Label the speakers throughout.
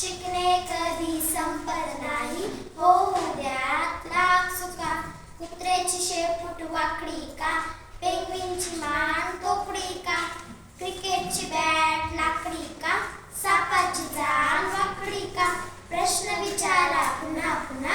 Speaker 1: शिकणे कधी संपत नाही. हो द्या लाख सुका. कुत्र्याची शेपूट वाकडी का? पेंग्विनची मान तोपडी का? क्रिकेटची बॅट लाकडी का? सापाची जाण वाकडी का? प्रश्न विचारा पुन्हा पुन्हा.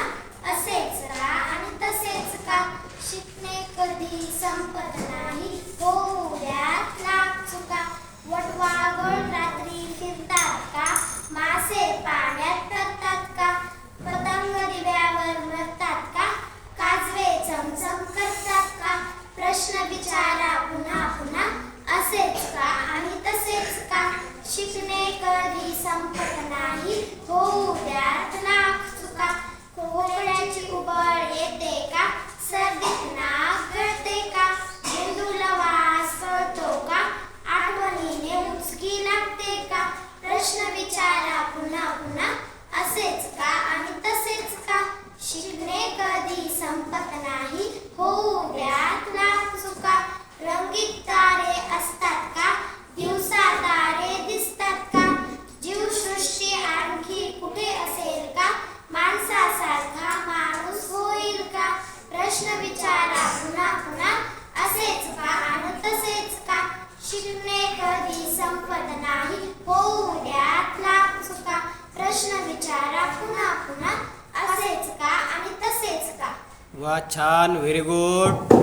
Speaker 1: Seven. शिकणे कधी संपत नाही. होऊ द्यात लाभ चुका प्रश्न विचारा पुन्हा पुन्हा असेच का आणि तसेच का?
Speaker 2: वा छान व्हेरी गुड